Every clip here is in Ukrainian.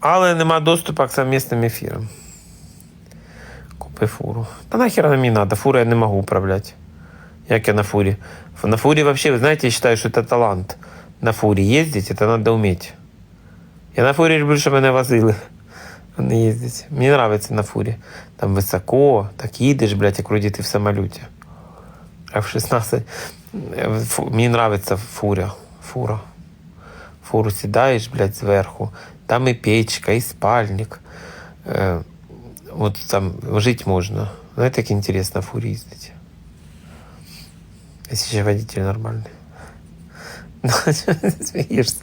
Але нема доступу к совместным ефірам. Купи фуру. Та нахер она мне надо, фуру я не могу управлять. Як я на фуре? Ф- На фуре вообще, вы знаете, я считаю, что это талант. На фуре ездить, это надо уметь. Я на фуре люблю, щоб мене возили. А не їздить. Мені нравится на фуре. Там високо, так їдеш, блядь, як вроді ти в самоліті. А в 16 е, фу- мені нравится фуря. Фура. Фуру сідаєш, блядь, зверху. Там і печка, і спальник. Е, от там жити можна. Знаєте, як інтересно в фурі їздити. Если ще водитель нормальный. Ну, смеешься.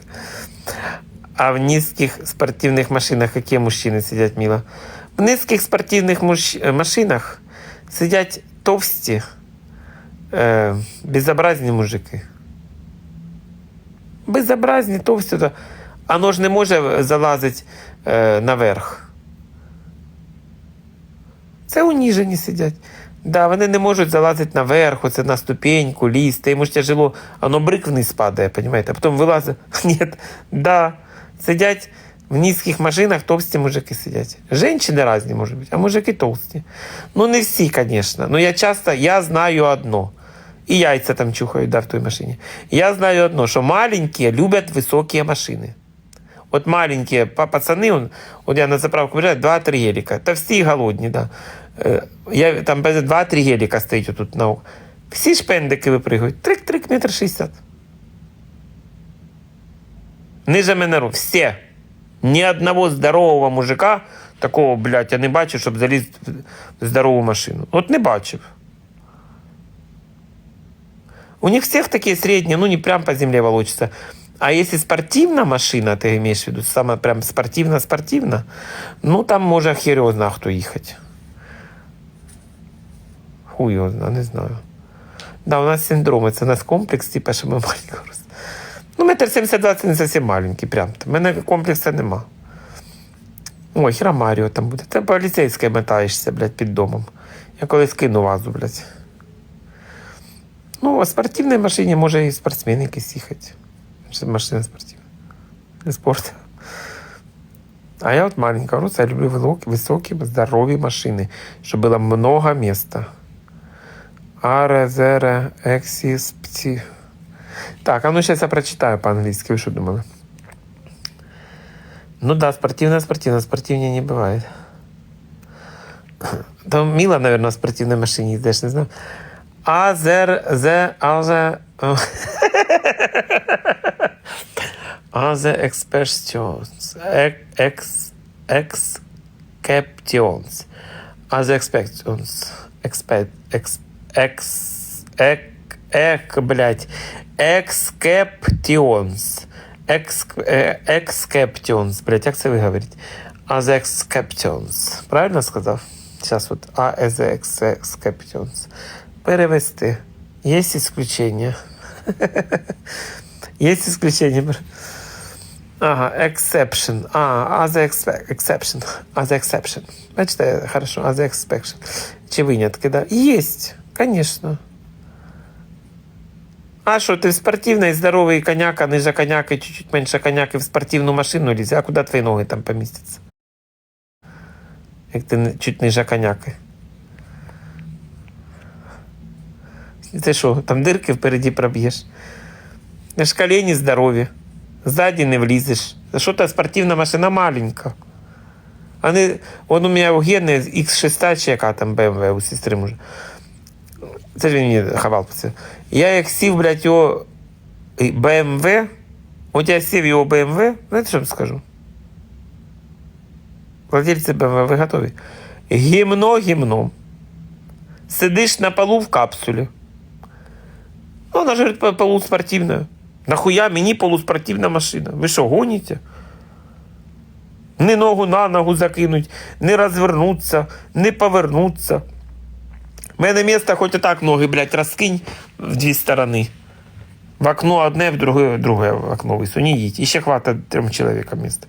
А в низких спортивных машинах какие мужчины сидят, Мила? В низких спортивных муж... э, машинах сидять товсті, е, безобразні мужики. Безобразні, товсті. Оно ж не може залазити е, наверх. Це уніжені сидять. Да, вони не можуть залазити наверх, оце на ступеньку, лізти. Йому ж тяжело, воно брик вниз падає, понимаете? А потім вилазить. Ні, да. Сидять в низьких машинах, товсті мужики сидять. Женщини різні можуть бути, а мужики товсті. Ну, не всі, звісно. Ну, я часто, я знаю одно. І яйця там чухають, да, в той машині. Я знаю одно, що маленькі люблять високі машини. От маленькі па- пацани, он, я на заправку два-три геліка. Та всі голодні, да. Е, Я, там без- два-три геліка стоїть тут на ок- Всі шпендики випригують. Трик-трик, метр шістдесят. Ниже мене ру- Всі. Ні одного здорового мужика, такого, блядь, я не бачив, щоб заліз в здорову машину. От не бачив. У них всех такие средние, ну не прям по земле волочатся. А если спортивная машина, ты имеешь в виду, сама прям спортивно-спортивно, ну там може хер його зна хто їхати. Хуй його зна, не знаю. Да, у нас синдроми, це у нас комплекс, типу, що ми маленько рос. Ну, метр 72 це не зовсім маленький, прям. У мене комплексу нема. Ой, хіра Маріо там буде. Ти поліцейське метаєшся, блядь, під домом. Я колись кину вазу, блядь. Ну, а в спортивній машині може і спортсмен якийсь їхати. Машина спортивна. Для спорту. А я от маленька, просто я люблю високі, здорові машини, щоб було много міста. Аре, зере, ексіс. Так, а ну сейчас я прочитаю по-английски. Вы что думали? Ну да, спортивная, спортивная, спортивнее не бывает. Там Мила, наверное, в спортивной машине ездишь, не знаю. Азер, зе, азе... Азе expressions. Ex, exceptions. Азе exceptions. Expect, ex, ex, ек, ек, блядь. Exceptions. Ex, е, exceptions. Блядь, як це виговорити? As exceptions. Правильно сказав? Сейчас вот as exceptions. Перевести. Есть исключения. Есть исключения. Ага, exception. А, as exception. As exception. Бачите, хорошо, as exception. Чи винятки, да? Есть, конечно. А що, ти в спортивний здоровий коняка, ниже коняки, чуть-чуть менше коняки в спортивну машину лізе, а куди твої ноги там помістяться? Як ти чуть ниже коняки. Ти що, там дирки впереді проб'єш? На ж колені здорові. Ззаді не влізеш. Що та спортивна машина маленька. А он у мене у X6 чи там BMW у сестри може. Це ж він мені хавав це. Я як сів, блядь, його BMW, от я сів його BMW, знаєте, що я вам скажу? Владельці BMW, ви готові? Гімно гімном. Сидиш на полу в капсулі. Ну, вона ж говорить, полуспортивна. Нахуя мені полуспортивна машина? Ви що, гоніте? Ні ногу на ногу закинуть, не розвернуться, не повернуться. У мене місто хоч і так ноги, блядь, розкинь в дві сторони. В окно одне, в друге, в окно висунь їдь. І ще хватить трьом чоловікам міста.